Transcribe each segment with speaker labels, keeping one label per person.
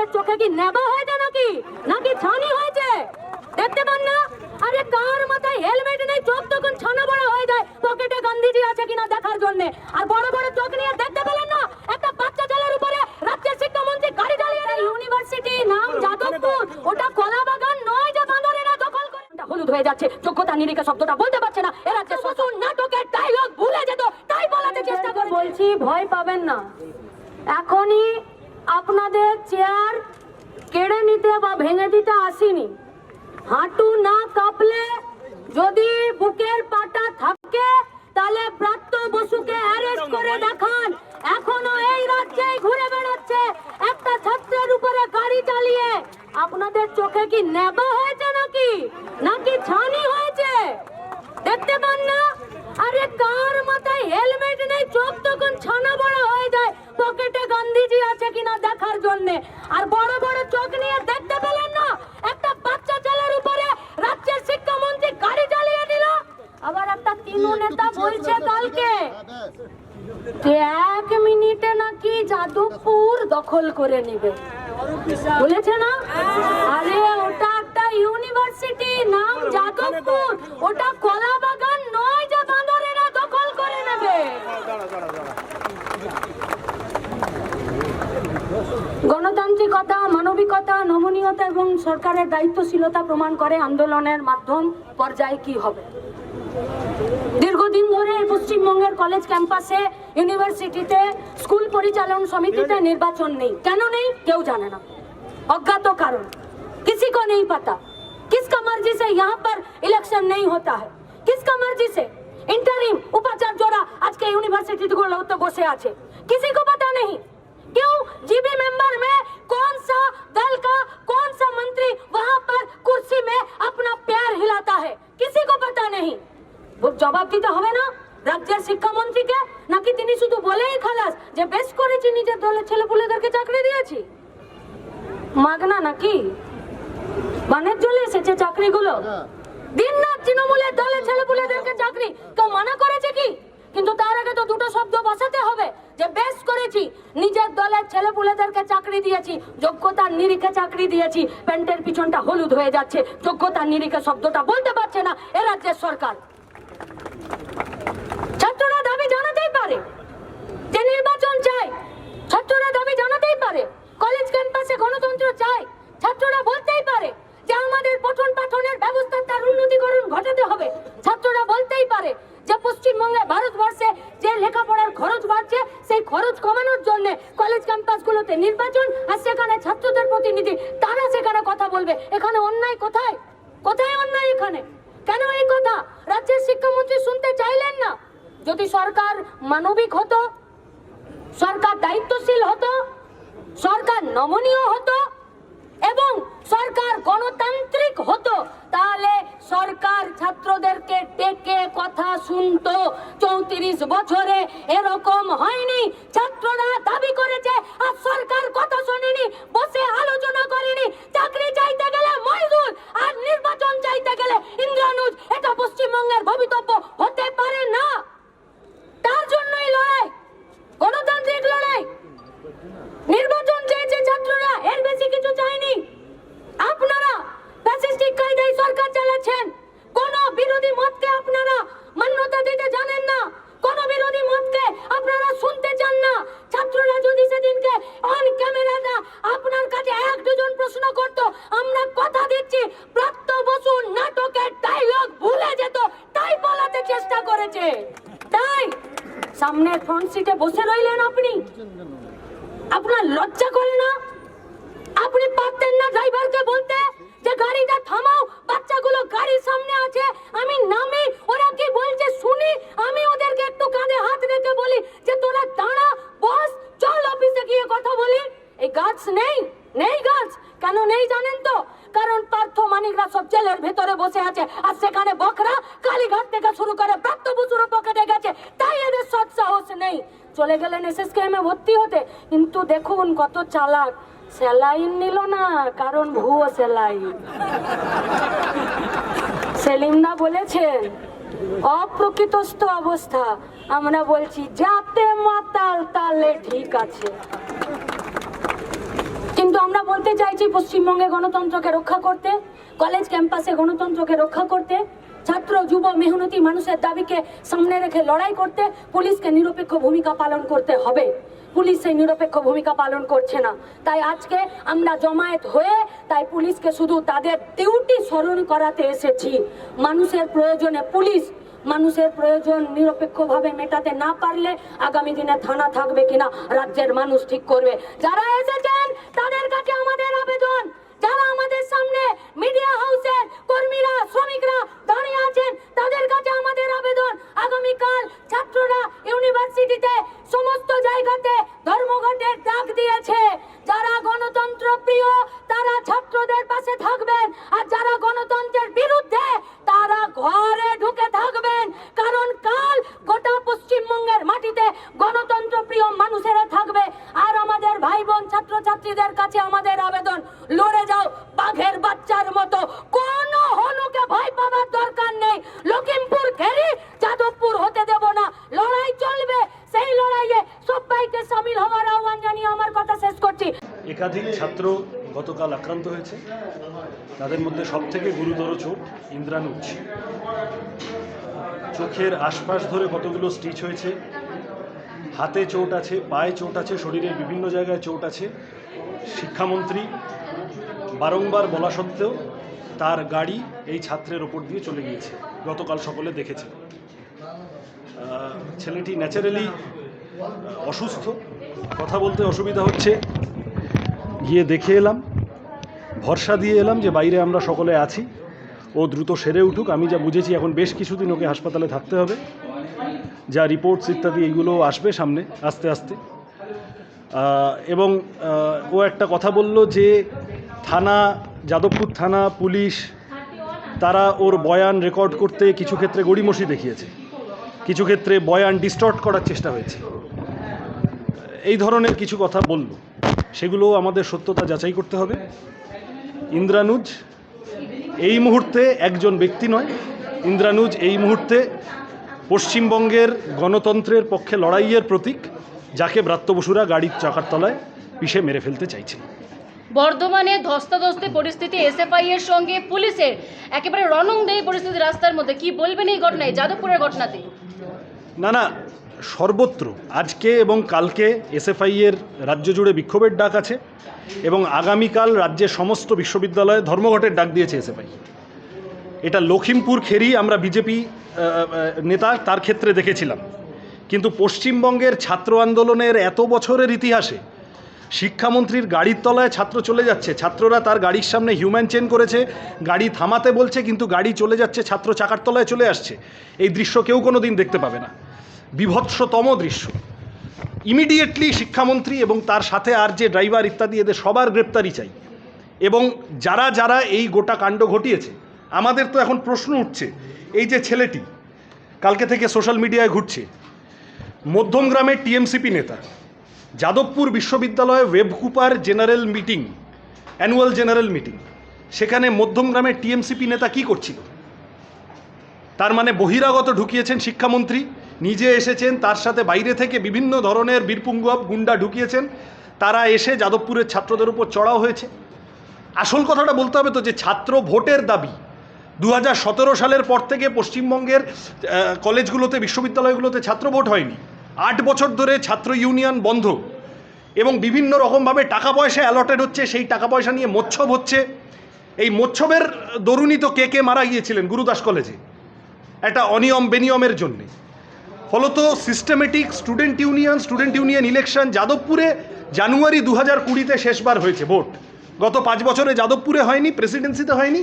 Speaker 1: আপনাদের চোখে কি নেবা হয়েছে নাকি? নাকি ছানি হয়েছে? দেখতে পান না? আরে কার মাথায় হেলমেট নেই? চোখ তখন ছানা বড় হয়ে যায়। পকেটে গান্ধীজি আছে কিনা দেখার জন্য। আর বড় বড় চোখ নিয়ে দেখতে পেলেন না? একটা বাচ্চা ছেলের উপরে রাজ্যের শিক্ষামন্ত্রী গাড়ি চালিয়ে ইউনিভার্সিটি নাম যাদবপুর। ওটা কলা বাগান নয় যে বাঁদরেরা দখল করে। হলুদ হয়ে যাচ্ছে। যোগ্যতা নিরিখে শব্দটা বলতে পারছে না। এ রাজ্যের শ্বশুর নাটকের ডায়লগ ভুলে যেত তাই বলাতে চেষ্টা করে বলছি ভয় পাবেন না। এখনই আপনাদের চেয়ার কেড়ে নিতে বা ভেঙে দিতে আসিনি। হাঁটু না কাঁপলে যদি বুকের পাটা থাকে, তাহলে প্রাপ্ত বসুকে অ্যারেস্ট করে দেখান। এখনও এই রাজ্যেই ঘুরে বেড়াচ্ছে একটা ছাত্রের উপরে গাড়ি চালিয়ে। আপনাদের চোখে কি নেবা হয়েছে নাকি? নাকি ছানি হয়েছে? দেখতে পান না? আরে কার মাথায় হেলমেট নেই? চোখ তখন ছানা বড় হয়ে যায়। পকেটে গান্ধীজি আছে কিনা দেখার জন্য। আর বড় বড় চোখ নিয়ে দেখতে পেলেন না? একটা বাচ্চা ছেলের উপরে রাজ্যের শিক্ষামন্ত্রী গাড়ি চালিয়ে দিল। আবার একটা তিনু নেতা বলছে কালকে। যে এক মিনিটে নাকি যাদবপুর দখল করে নিবে। বলেছে না? আরে ওটা একটা ইউনিভার্সিটি নাম যাদবপুর ওটা কলা বাগান নয় যে বাঁদরেরা দখল করে নেবে গণতান্ত্রিকতা মানবিকতা নমনীয়তা এবং সরকারের দায়িত্বশীলতা প্রমাণ করে আন্দোলনের মাধ্যম পর্যায়ে কি হবে। দীর্ঘদিন ধরে পশ্চিমবঙ্গের কলেজ ক্যাম্পাসে, ইউনিভার্সিটিতে, স্কুল পরিচালন সমিতিতে নির্বাচন নেই। কেন নেই? কেউ জানে না। অজ্ঞাত কারণ। किसी নেই পাতা। কিসকা মর্জি সে से পর ইলেকশন নেই হতা होता है। किसका সে से উপাচার্যরা আজকে ইউনিভার্সিটি के বসে আছে। কিছু को নেই। क्यों जीबी मेंबर में कौन सा दल का कौन सा मंत्री वहां पर कुर्सी में अपना पैर हिलाता है किसी को पता नहीं वो জবাব দিতে হবে না রাজ্যের শিক্ষামন্ত্রীকে নাকি তিনি শুধু বলেই খালাস যে বেশ করেছি নিজের দলের ছেলেপুলেদেরকে চাকরি দিয়েছি মাগনা নাকি বানের চলে এসেছে চাকরিগুলো দিন রাত তৃণমূলের দলের ছেলেপুলেদেরকে চাকরি কেউ মানা করেছে কি কিন্তু তার আগে তো দুটো শব্দ বসাতে হবে যে বেশ করেছি। নিজের দলের ছেলেপুলেদেরকে চাকরি দিয়েছি, যোগ্যতার নিরিখে চাকরি দিয়েছি, প্যান্টের পিছনটা হলুদ হয়ে যাচ্ছে, যোগ্যতার নিরিখে শব্দটা বলতে পারছে না, এ রাজ্যের সরকার। ছাত্ররা দাবি জানাতেই পারে যে নির্বাচন চাই। ছাত্ররা দাবি জানাতেই পারে কলেজ ক্যাম্পাসে গণতন্ত্র চাই। ছাত্ররা বলতেই পারে যে আমাদের পঠন পাঠনের ব্যবস্থা তার উন্নতিকরণ ঘটাতে হবে। ছাত্ররা বলতেই পারে যে পশ্চিমবঙ্গে ভারতবর্ষে যে লেখাপড়ার খরচ বাড়ছে, সেই খরচ কমানোর জন্য কলেজ ক্যাম্পাসগুলোতে নির্বাচন আর সেখানে ছাত্রদের প্রতিনিধি, তারা সেখানে কথা বলবে। এখানে অন্যায় কোথায়? কোথায় অন্যায় এখানে? কেন এই কথা? রাজ্যের শিক্ষামন্ত্রী শুনতে চাইলেন না। যদি সরকার মানবিক হতো, সরকার দায়িত্বশীল হতো, সরকার নমনীয় হতো এবং সরকার গণতান্ত্রিক হতো, তাহলে সরকার ছাত্রদেরকে টেকে কথা শুনতো। চৌত্রিশ বছরে এরকম হয়নি। ছাত্ররা দাবি করেছে, আর সরকার কথা শোনেনি, বসে আলোচনা করেনি। চাকরি চাইতে গেলে মজদুর আর নির্বাচন চাইতে গেলে ইন্দ্রানুজ এটা পশ্চিমবঙ্গের ভবিতব্য হতে পারে না তার জন্যই লড়াই গণতান্ত্রিক লড়াই নির্বাচন চেয়েছে ছাত্ররা এর বেশি কিছু চাইনি আপনারা ফ্যাসিস্টিক কায়দায় সরকার চালাচ্ছেন কোন বিরোধী মতকে আপনারা মান্যতা দিতে জানেন না কোন বিরোধী মতকে আপনারা শুনতে চান না ছাত্ররা যদি সেদিনকে অন ক্যামেরাটা আপনার কাছে এক দুজন প্রশ্ন করত আমরা কথা দিচ্ছি প্রাপ্ত বসু নাটকের ডায়লগ ভুলে যেত তাই বলাতে চেষ্টা করেছে তাই সামনের ফ্রন্ট সিটে বসে রইলেন আপনি? আপনার লজ্জা করে না? আপনি পারতেন না ড্রাইভারকে বলতে যে গাড়িটা থামাও, বাচ্চাগুলো গাড়ির সামনে আছে, আমি নামি, ওরা কি বলছে শুনি, আমি ওদেরকে একটু কাঁধে হাত রেখে বলি যে তোরা দাঁড়া, বস, চল অফিসে গিয়ে কথা বলি। এই গাছ নেই নেই গাছ, কেন নেই জানেন তো? কারণ পার্থ মানিকরা সব জেলের ভেতরে বসে আছে। আর সেখানে বকরা কালীঘাট থেকে শুরু করে প্রাপ্ত বসুরও পকেটে গেছে। তাই এদের সৎ সাহস নেই। চলে গেলেন এ ভর্তি হতে। কিন্তু দেখুন কত চালাক। স্যালাইন নিল না, কারণ ভুয়ো স্যালাইন। সেলিমদা বলেছেন, অপ্রকৃতস্থ অবস্থা। আমরা বলছি, যাতে মাতাল তালে ঠিক আছে। আমরা বলতে চাইছি পশ্চিমবঙ্গে গণতন্ত্রকে রক্ষা করতে কলেজ ক্যাম্পাসে গণতন্ত্রকে রক্ষা করতে, ছাত্র, যুব, মেহনতি মানুষের দাবিকে সামনে রেখে লড়াই করতে পুলিশকে নিরপেক্ষ ভূমিকা পালন করতে হবে। পুলিশ সেই নিরপেক্ষ ভূমিকা পালন করছে না। তাই আজকে আমরা জমায়েত হয়ে তাই পুলিশকে শুধু তাদের ডিউটি স্মরণ করাতে এসেছি। মানুষের প্রয়োজনে পুলিশ মানুষের প্রয়োজন নিরপেক্ষভাবে মেটাতে না পারলে আগামী দিনে থানা থাকবে কিনা, রাজ্যের মানুষ ঠিক করবে। যারা এসেছেন, তাদের কাছে আমাদের আবেদন। যারা আমাদের সামনে মিডিয়া হাউসের কর্মীরা, শ্রমিকরা দাঁড়িয়ে আছেন, তাদের কাছে আমাদের আবেদন। আগামীকাল ছাত্ররা ইউনিভার্সিটিতে সমস্ত জায়গাতে ধর্মঘটের ডাক দিয়েছে। যারা গণতন্ত্র প্রিয়, তারা ছাত্রদের পাশে থাকবেন। আর যারা গণতন্ত্রের বিরুদ্ধে, তারা ঘরে ঢুকে থাকবেন কারণ কাল গোটা পশ্চিমবঙ্গের মাটিতে গণতন্ত্র প্রিয় মানুষেরা থাকবে আর আমাদের ভাই বোন ছাত্রছাত্রীদের কাছে আমাদের আবেদন লড়ে যাও বাঘের বাচ্চার মতো কোন হনুকে ভয় পাবার দরকার নেই লখিমপুর ঘেরি যাদবপুর হতে দেব না লড়াই চলবে সেই লড়াইয়ে সবাইকে সামিল হওয়ার আহ্বান জানিয়ে আমার কথা শেষ করছি
Speaker 2: একাধিক ছাত্র গতকাল আক্রান্ত হয়েছে। তাদের মধ্যে সবথেকে গুরুতর চোট ইন্দ্রানুজ। চোখের আশপাশ ধরে কতগুলো স্টিচ হয়েছে? হাতে চোট আছে, পায়ে চোট আছে, শরীরের বিভিন্ন জায়গায় চোট আছে। শিক্ষামন্ত্রী বারংবার বলা সত্ত্বেও তার গাড়ি এই ছাত্রের ওপর দিয়ে চলে গিয়েছে। গতকাল সকলে দেখেছে। ছেলেটি ন্যাচারালি অসুস্থ। কথা বলতে অসুবিধা হচ্ছে। গিয়ে দেখে এলাম, ভরসা দিয়ে এলাম যে বাইরে আমরা সকলে আছি। ও দ্রুত সেরে উঠুক, আমি যা বুঝেছি এখন বেশ কিছুদিন ওকে হাসপাতালে থাকতে হবে। যা রিপোর্টস ইত্যাদি এইগুলো আসবে সামনে, আস্তে আস্তে। এবং ও একটা কথা বলল যে থানা, যাদবপুর থানা, পুলিশ, তারা ওর বয়ান রেকর্ড করতে কিছু ক্ষেত্রে গড়িমসি দেখিয়েছে। কিছু ক্ষেত্রে বয়ান ডিস্টর্ট করার চেষ্টা হয়েছে। এই ধরনের কিছু কথা বলল। সেগুলো আমাদের সত্যতা যাচাই করতে হবে। ইন্দ্রানুজ এই মুহূর্তে একজন ব্যক্তি নয়। ইন্দ্রানুজ এই মুহূর্তে পশ্চিমবঙ্গের গণতন্ত্রের পক্ষে লড়াইয়ের প্রতীক যাকে ব্রাত্য বসুরা গাড়ির চাকার তলায় পিষে মেরে ফেলতে চাইছে
Speaker 3: বর্ধমানে ধস্তাধস্তি পরিস্থিতি এসএফআই এর সঙ্গে পুলিশের একেবারে রণংদেহী পরিস্থিতি রাস্তার মধ্যে। কি বলবেন এই ঘটনায়? যাদবপুরের ঘটনাতে।
Speaker 2: না না সর্বত্র আজকে এবং কালকে এসএফআই এর রাজ্য জুড়ে বিক্ষোভের ডাক আছে এবং আগামীকাল রাজ্যের সমস্ত বিশ্ববিদ্যালয়ে ধর্মঘটের ডাক দিয়েছে এসএফআই। এটা লখিমপুর খেরি আমরা বিজেপি নেতা তার ক্ষেত্রে দেখেছিলাম। কিন্তু পশ্চিমবঙ্গের ছাত্র আন্দোলনের এত বছরের ইতিহাসে শিক্ষামন্ত্রীর গাড়ির তলায় ছাত্র চলে যাচ্ছে, ছাত্ররা তার গাড়ির সামনে হিউম্যান চেন করেছে, গাড়ি থামাতে বলছে, কিন্তু গাড়ি চলে যাচ্ছে, ছাত্র চাকার তলায় চলে আসছে। এই দৃশ্য কেউ কোনো দিন দেখতে পাবে না। বিভৎসতম দৃশ্য। ইমিডিয়েটলি শিক্ষামন্ত্রী এবং তার সাথে আর যে ড্রাইভার ইত্যাদি এদের সবার গ্রেপ্তারি চাই। এবং যারা যারা এই গোটা কাণ্ড ঘটিয়েছে, আমাদের তো এখন প্রশ্ন উঠছে, এই যে ছেলেটি কালকে থেকে সোশ্যাল মিডিয়ায় ঘুরছে মধ্যমগ্রামের টিএমসিপি নেতা, যাদবপুর বিশ্ববিদ্যালয়ে ওয়েবকুপার general meeting, annual general meeting, সেখানে মধ্যমগ্রামের টিএমসিপি নেতা কি করছিল? তার মানে বহিরাগত ঢুকিয়েছেন শিক্ষামন্ত্রী নিজে এসেছেন, তার সাথে বাইরে থেকে বিভিন্ন ধরনের বীরপুঙ্গব গুন্ডা ঢুকিয়েছেন। তারা এসে যাদবপুরের ছাত্রদের উপর চড়াও হয়েছে। আসল কথাটা বলতে হবে তো যে ছাত্র ভোটের দাবি দু হাজার সতেরো সালের পর থেকে পশ্চিমবঙ্গের কলেজগুলোতে, বিশ্ববিদ্যালয়গুলোতে ছাত্র ভোট হয়নি। আট বছর ধরে ছাত্র ইউনিয়ন বন্ধ এবং বিভিন্ন রকমভাবে টাকা পয়সা অ্যালটেড হচ্ছে, সেই টাকা পয়সা নিয়ে মোচ্ছব হচ্ছে। এই মোচ্ছবের দরুণই তো কে কে মারা গিয়েছিলেন গুরুদাস কলেজে? একটা অনিয়ম বেনিয়মের জন্যে। ফলত systematic student union student union election যাদবপুরে জানুয়ারি দু হাজার কুড়িতে শেষবার হয়েছে ভোট। গত পাঁচ বছরে যাদবপুরে হয়নি প্রেসিডেন্সিতে হয়নি,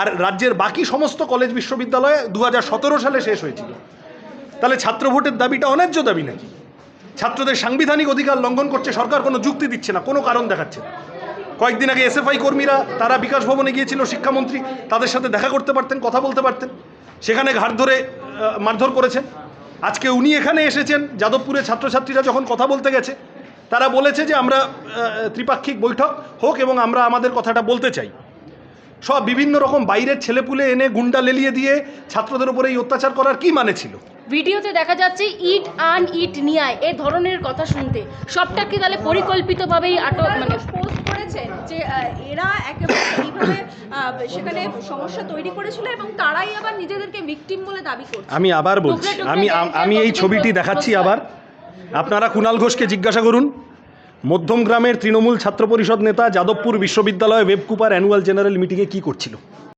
Speaker 2: আর রাজ্যের বাকি সমস্ত কলেজ বিশ্ববিদ্যালয়ে দু সালে শেষ হয়েছিল। তাহলে ছাত্র ভোটের দাবিটা অন্যায্য দাবি নাকি? ছাত্রদের সাংবিধানিক অধিকার লঙ্ঘন করছে সরকার কোনো যুক্তি দিচ্ছে না, কোনো কারণ দেখাচ্ছে না। কয়েকদিন আগে এসএফআই কর্মীরা, তারা বিকাশ ভবনে গিয়েছিল, শিক্ষামন্ত্রী, তাদের সাথে দেখা করতে পারতেন, কথা বলতে পারতেন। সেখানে ঘাট ধরে মারধর করেছেন। আজকে উনি এখানে এসেছেন যাদবপুরে ছাত্রছাত্রীরা যখন কথা বলতে গেছে তারা বলেছে যে আমরা ত্রিপাক্ষিক বৈঠক হোক এবং আমরা আমাদের কথাটা বলতে চাই। সব বিভিন্ন রকম বাইরের ছেলেপুলে এনে গুন্ডা লেলিয়ে দিয়ে ছাত্রদের উপরে এই অত্যাচার করার কি মানে ছিল?
Speaker 3: ভিডিওতে দেখা যাচ্ছে ইট আন ইট নিয়ে এ ধরনের কথা শুনতে। সবটা কি তাহলে পরিকল্পিতভাবেই আটক মানে
Speaker 4: পোস্ট করেছেন যে এরা একেবারে সেখানে সমস্যা তৈরি করেছিল এবং তারাই আবার নিজেদেরকে ভিকটিম বলে দাবি করছে।
Speaker 2: আমি আবার বলছি আমি আমি এই ছবিটি দেখাচ্ছি আবার। আপনারা কুণাল ঘোষকে জিজ্ঞাসা করুন। মধ্যম গ্রামের তৃণমূল ছাত্র পরিষদ নেতা যাদবপুর বিশ্ববিদ্যালয়ে ওয়েব কুপার অ্যানুয়াল জেনারেল মিটিংয়ে কী করছিল?